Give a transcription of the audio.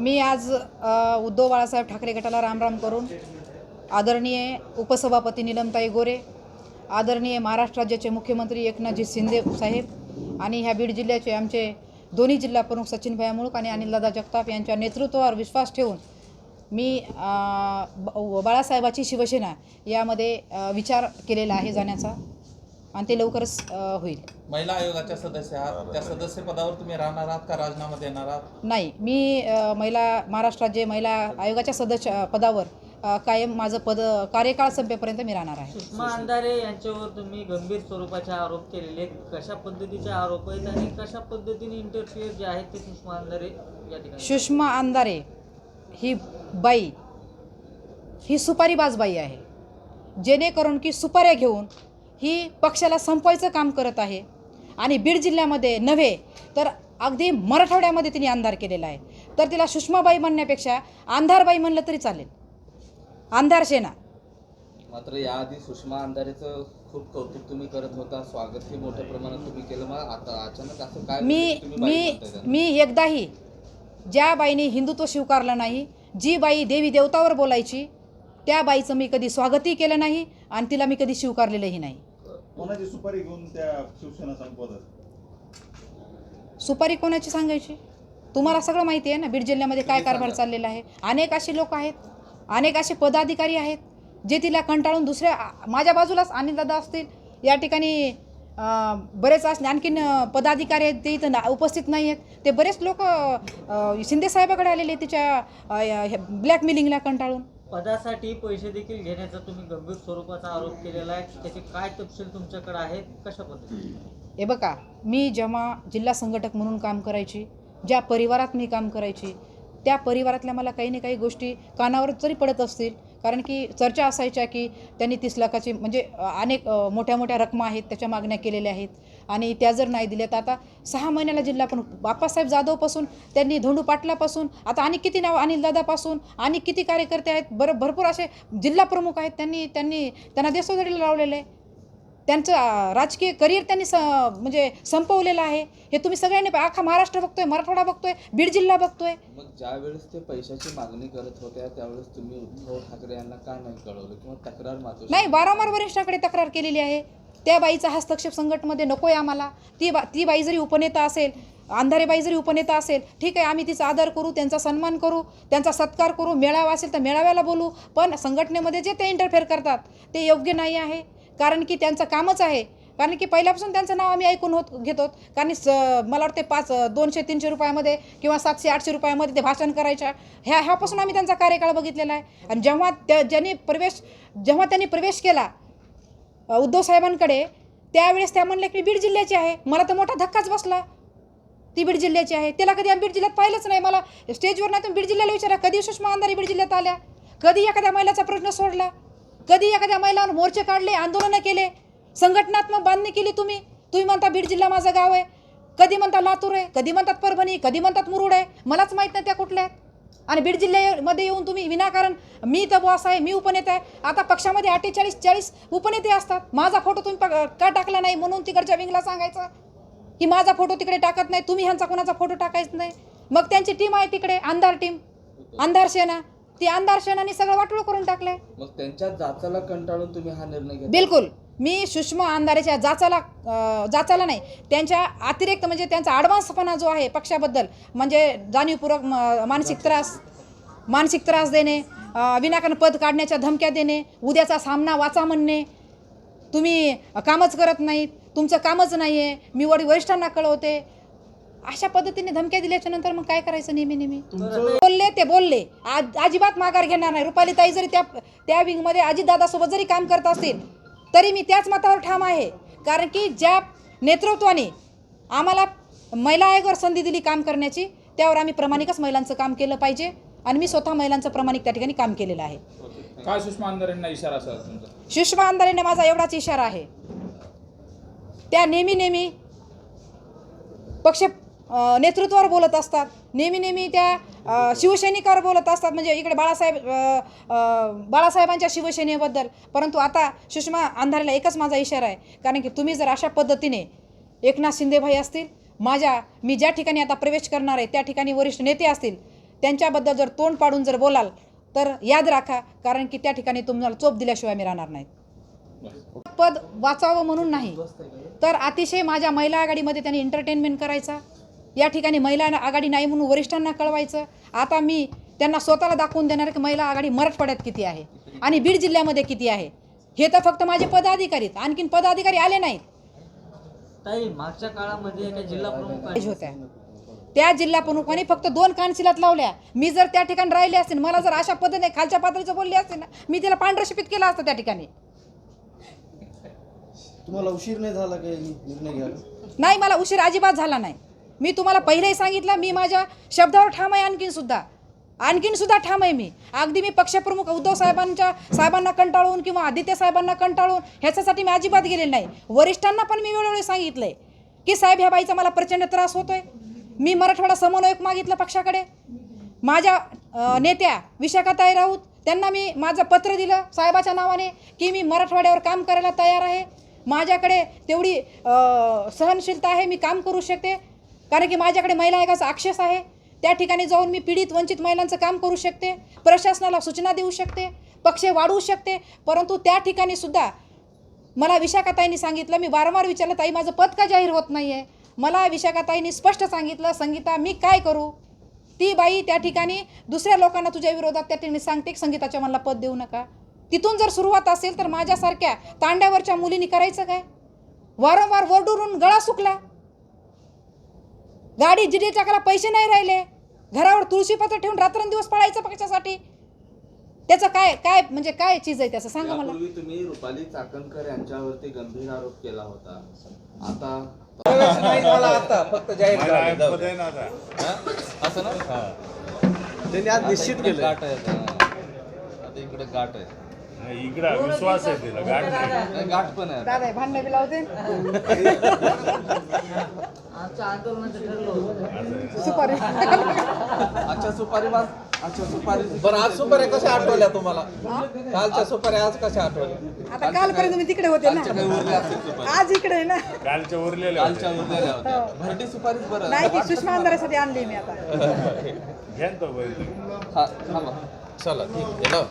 मी आज उद्धव बाळासाहेब ठाकरे गटाला रामराम करून आदरणीय उपसभापती निलमताई गोरे आदरणीय महाराष्ट्र राज्याचे मुख्यमंत्री एकनाथजी शिंदे साहेब आणि ह्या बीड जिल्ह्याचे आमचे दोन्ही जिल्हा प्रमुख सचिन भैया मुळूक आणि अनिलदादा जगताप यांच्या नेतृत्वावर विश्वास ठेवून मी ब- बाळासाहेबाची शिवसेना यामध्ये विचार केलेला आहे जाण्याचा. आणि ते लवकरच अ, होईल. महिला आयोगाच्या सदस्य आहात. त्या सदस्य पदावर तुम्ही राहणार आहात का राजीनामा देणार आहात? नाही मी अ, महिला महाराष्ट्र राज्य महिला आयोगाच्या सदस्य पदावर अ, कायम माझं पद कार्यकाळ संपेपर्यंत मी राहणार आहे. सुषमा अंधारे यांच्यावर तुम्ही गंभीर स्वरूपाचे आरोप केलेले आहेत. कशा पद्धतीचे आरोप आहेत आणि कशा पद्धतीने इंटरफिअर जे आहेत ते सुषमा अंधारे या ठिकाणी? सुषमा अंधारे ही बाई ही सुपारीबाज बाई आहे. जेणेकरून की सुपाऱ्या घेऊन ही पक्षाला संपवायचं काम करत आहे. आणि बीड जिल्ह्यामध्ये नव्हे तर अगदी मराठवाड्यामध्ये तिने अंधार केलेला आहे. तर तिला सुषमाबाई म्हणण्यापेक्षा अंधारबाई म्हणलं तरी चालेल. अंधार सेना मात्र याआधी सुषमा अंधारेचं खूप कौतुक तुम्ही करत होता. स्वागतही मोठ्या प्रमाणात तुम्ही केलं. मग आता अचानक असं काय मी बाई मी? मी एकदाही ज्या बाईने हिंदुत्व स्वीकारलं नाही जी बाई देवी देवतावर बोलायची त्या बाईचं मी कधी स्वागतही केलं नाही आणि तिला मी कधी स्वीकारलेलंही नाही. कोणाची सुपारी घेऊन त्या शिवसेना संपवतात? सुपारी कोणाची सांगायची? तुम्हाला सगळं माहिती आहे ना बीड जिल्ह्यामध्ये काय कारभार चाललेला आहे. अनेक असे लोक आहेत अनेक असे पदाधिकारी आहेत जे तिला कंटाळून दुसऱ्या माझ्या बाजूलाच अनिलदादा असतील या ठिकाणी बरेच असले आणखीन पदाधिकारी आहेत ते इथं ना- उपस्थित नाही आहेत. ते बरेच लोक शिंदे साहेबाकडे आलेले तिच्या ब्लॅकमेलिंगला कंटाळून. पदासाठी पैसे देखील घेण्याचा तुम्ही गंभीर स्वरूपाचा आरोप केलेला आहे. त्याचे काय तपशील तुमच्याकडे आहेत? कशा पद्धतीने? हे बघा मी जेव्हा जिल्हा संघटक म्हणून काम करायची ज्या परिवारात मी काम करायची त्या परिवारातल्या मला काही ना काही गोष्टी कानावर जरी पडत असतील कारण की चर्चा असायच्या की त्यांनी तीस लाखाची म्हणजे अनेक मोठ्या मोठ्या रकमा आहेत त्याच्या मागण्या केलेल्या आहेत. आणि त्या जर नाही दिल्या तर आता सहा महिन्याला जिल्हा पण बाप्पासाहेब जाधवपासून त्यांनी धोंडू पाटलापासून आता आणि किती नाव अनिल दादापासून आणि किती कार्यकर्ते आहेत बरं भरपूर असे जिल्हा प्रमुख आहेत त्यांनी त्यांनी त्यांना देशोधडीला लावलेलं आहे. त्यांचं राजकीय करिअर त्यांनी स म्हणजे संपवलेलं आहे. हे तुम्ही सगळ्यांनी अख्खा महाराष्ट्र बघतोय मराठवाडा बघतोय बीड जिल्हा बघतोय. मग ज्या वेळेस ते पैशाची मागणी करत होत्या त्यावेळेस तुम्ही उद्धव ठाकरे यांना का नाही कळवलं? किंवा तक्रार मात्र नाही वारंवार वरिष्ठाकडे तक्रार केलेली आहे. त्या बाईचा हस्तक्षेप संघटनेमध्ये नको आहे आम्हाला. ती बा ती बाई जरी उपनेता असेल अंधारे बाई जरी उपनेता असेल ठीक आहे आम्ही तिचा आदर करू त्यांचा सन्मान करू त्यांचा सत्कार करू मेळावा असेल तर मेळाव्याला बोलू पण संघटनेमध्ये जे ते इंटरफेअर करतात ते योग्य नाही आहे. कारण की त्यांचं कामच आहे. कारण की पहिल्यापासून त्यांचं नाव आम्ही ऐकून होत घेतो कारण स मला वाटते पाच दोनशे तीनशे रुपयामध्ये किंवा सातशे आठशे रुपयामध्ये ते भाषण करायच्या. ह्या ह्यापासून आम्ही त्यांचा कार्यकाळ बघितलेला आहे. आणि जेव्हा त्या ज्यांनी प्रवेश जेव्हा त्यांनी प्रवेश केला उद्धव साहेबांकडे त्यावेळेस त्या म्हणल्या की बीड जिल्ह्याची आहे. मला तर मोठा धक्काच बसला. ती बीड जिल्ह्याची आहे. त्याला कधी आम्ही बीड जिल्ह्यात पाहिलंच नाही. मला स्टेजवर नाही तुम्ही बीड जिल्ह्याला विचारा. कधी सुषमा अंधारी बीड जिल्ह्यात आल्या? कधी एखाद्या महिलाचा प्रश्न सोडला? कधी एखाद्या महिलावर मोर्चे काढले आंदोलनं केले? संघटनात्मक बांधणी केली तुम्ही? तुम्ही म्हणता बीड जिल्हा माझं गाव आहे. कधी म्हणता लातूर आहे? कधी म्हणतात परभणी? कधी म्हणतात मुरुड आहे? मलाच माहीत नाही त्या कुठल्या आहेत. आणि बीड जिल्ह्यामध्ये येऊन तुम्ही विनाकारण मी तर बॉस आहे मी उपनेता आहे. आता पक्षामध्ये अठ्ठेचाळीस चाळीस उपनेते असतात. माझा फोटो तुम्ही का टाकला नाही म्हणून तिकडच्या विंगला सांगायचं? की माझा फोटो तिकडे टाकत नाही तुम्ही ह्यांचा कोणाचा फोटो टाकायच नाही? मग त्यांची टीम आहे तिकडे अंधार टीम अंधार सेना. ती अंधार सेनानी सगळं वाटोळ करून टाकलंय. मग त्यांच्या जाचाला कंटाळून तुम्ही हा निर्णय घेतला बिलकुल. मी सुषमा अंधारेच्या जाचाला अं, जाचाला नाही त्यांच्या अतिरिक्त म्हणजे त्यांचा ॲडव्हान्सपणा जो आहे पक्षाबद्दल म्हणजे जाणीवपूर्वक म- मानसिक त्रास मानसिक त्रास देणे अं, विनाकारण पद काढण्याच्या धमक्या देणे उद्याचा सामना वाचा म्हणणे. तुम्ही कामच करत नाहीत तुमचं कामच नाही आहे मी वडी वरिष्ठांना कळवते. अशा पद्धतीने धमक्या दिल्याच्या नंतर मग काय करायचं नेहमी नेहमी? बोलले ते बोलले. आज अजिबात माघार घेणार नाही. रुपाली ताई जरी त्या त्या विंगमध्ये अजितदादासोबत जरी काम करत असतील तरी मी त्याच मतावर ठाम आहे. कारण की ज्या नेतृत्वाने आम्हाला महिला आयोगावर संधी दिली काम करण्याची त्यावर आम्ही प्रामाणिकच महिलांचं काम केलं पाहिजे आणि मी स्वतः महिलांचं प्रामाणिक त्या ठिकाणी काम केलेलं आहे. काय सुषमा अंधारेंना इशारा सुषमा अंधारेने माझा एवढाच इशारा आहे. त्या नेहमी नेहमी पक्ष नेतृत्वावर बोलत असतात. नेहमी नेहमी त्या शिवसैनिकावर बोलत असतात. म्हणजे इकडे बाळासाहेब बाळासाहेबांच्या शिवसेनेबद्दल. परंतु आता सुषमा अंधारेला एकच माझा इशारा आहे. कारण की तुम्ही जर अशा पद्धतीने एकनाथ शिंदेभाई असतील माझ्या मी ज्या ठिकाणी आता प्रवेश करणार आहे त्या ठिकाणी वरिष्ठ नेते असतील त्यांच्याबद्दल जर तोंड पाडून जर बोलाल तर याद राखा. कारण की त्या ठिकाणी तुम्हाला चोप दिल्याशिवाय मी राहणार नाहीत पद वाचावं म्हणून नाही. तर अतिशय माझ्या महिला आघाडीमध्ये त्यांनी एंटरटेनमेंट करायचा. या ठिकाणी महिला आघाडी नाही म्हणून वरिष्ठांना कळवायचं. आता मी त्यांना स्वतःला दाखवून देणार की महिला आघाडी मराठवाड्यात किती आहे आणि बीड जिल्ह्यामध्ये किती आहे. हे तर फक्त माझे पदाधिकारी आहेत. आणखीन पदाधिकारी आले नाहीत. ताई मागच्या काळामध्ये एका जिल्हा प्रमुख होत्या. त्या जिल्हा प्रमुखांनी फक्त दोन कानशिलात लावल्या. मी जर त्या ठिकाणी राहिले असते मला जर अशा पद्धतीने खालच्या पातळीचं बोलली असते ना मी तिला पांढरशिपित केलं असतं त्या ठिकाणी. तुम्हाला उशीर नाही झाला काही निर्णय घ्यायला? नाही मला उशीर अजिबात झाला नाही. मी तुम्हाला पहिलेही सांगितलं मी माझ्या शब्दावर ठाम आहे आणखीन सुद्धा. आणखीन सुद्धा ठाम आहे मी. अगदी मी पक्षप्रमुख उद्धव साहेबांच्या साहेबांना कंटाळून किंवा आदित्य साहेबांना कंटाळून ह्याच्यासाठी मी अजिबात गेलेलं नाही. वरिष्ठांना पण मी वेळोवेळी सांगितलं आहे की साहेब ह्या बाईचा मला प्रचंड त्रास होतो आहे मी मराठवाडा समन्वयक मागितलं पक्षाकडे. माझ्या नेत्या नेत्या विशाखाताई राऊत त्यांना मी माझं पत्र दिलं साहेबाच्या नावाने की मी मराठवाड्यावर काम करायला तयार आहे. माझ्याकडे तेवढी सहनशीलता आहे मी काम करू शकते. कारण की माझ्याकडे महिला आयोगाचा आक्षेस आहे. त्या ठिकाणी जाऊन मी पीडित वंचित महिलांचं काम करू शकते प्रशासनाला सूचना देऊ शकते पक्ष वाढवू शकते. परंतु त्या ठिकाणी सुद्धा मला विशाखाताईंनी सांगितलं मी वारंवार विचारलं ताई माझं पद का जाहीर होत नाही आहे मला विशाखाताईंनी स्पष्ट सांगितलं संगीता मी काय करू? ती बाई त्या ठिकाणी दुसऱ्या लोकांना तुझ्या विरोधात त्या ठिकाणी सांगते संगीताच्या मला पद देऊ नका. तिथून जर सुरुवात असेल तर माझ्यासारख्या तांड्यावरच्या मुलींनी करायचं काय? वारंवार वरडून गळा सुकला. गाडी जिडे टाकायला पैसे नाही राहिले. घरावर तुळशीपत्र ठेवून रात्रंदिवस पळायचं पक्षासाठी. त्याचं काय काय म्हणजे काय चीज आहे त्याचं? सांगा मला. तुम्ही रुपाली चाकणकर यांच्यावरती गंभीर आरोप केला होता. आता नाही झाला. आता फक्त जाहीर. हा? असं ना? त्यांनी आज निश्चित केलं गाठ आहे इकडे गाठ आहे. इकडं विश्वास आहे तिला गाठ नाही. गाठ पण आहे. दादा भांडण बी लावते. आंदोलनाचं ठरलं सुपारी. अच्छा सुपारी मास अच्छा सुपारी बरं आज सुपाऱ्या कशा आठवल्या तुम्हाला? कालच्या सुपाऱ्या आज कशा आठवल्या? आता कालपर्यंत मी तिकडे होते ना. सुपारी आज इकडे आहे ना. कालच्या उरलेल्या कालच्या. उरलेल्या होत्या. भरटी सुपारीच बरं. नाही ती सुषमा अंधारासाठी आणली मी आता. घ्या तो. हा थांबा. चला ठीक आहे लाव.